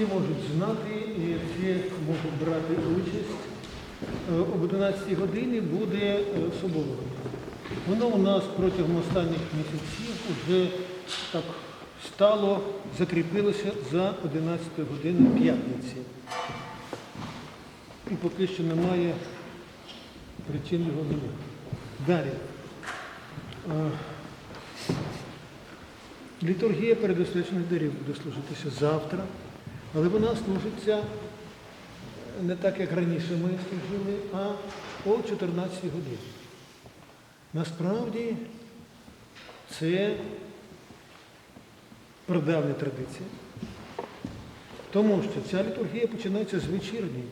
всі можуть знати всі можуть брати участь. Е, Об 11 годині буде е. Воно у нас протягом останніх місяців вже так стало, закріпилося за 11 години п'ятниці. І поки що немає причин його міняти. Далі. Е, Літургія передосвячених дарів буде служитися завтра, але вона служиться не так, як раніше ми служили, а о 14 годині. Насправді це прадавня традиція, тому що ця літургія починається з вечірньої.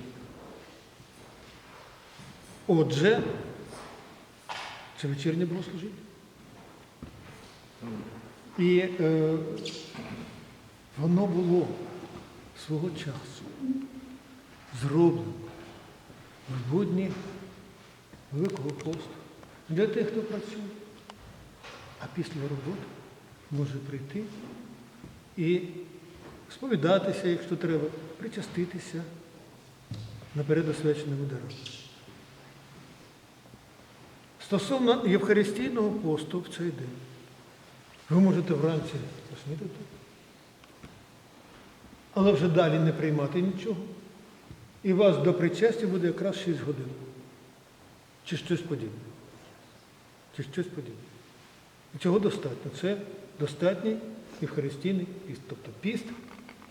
Отже, це вечірнє богослужіння. І е, воно було свого часу зроблено в будні Великого посту для тих, хто працює. А після роботи може прийти і сповідатися, якщо треба, причаститися наперед освяченим ударом. Стосовно Євхаристійного посту в цей день. Ви можете вранці поснідати, але вже далі не приймати нічого. І вас до причастя буде якраз 6 годин. Чи щось подібне. Чи щось подібне. І цього достатньо. Це достатній Євхаристійний піст. Тобто піст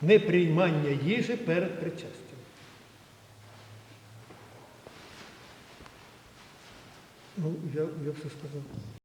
неприймання їжі перед причастям. Ну, я, я все сказав.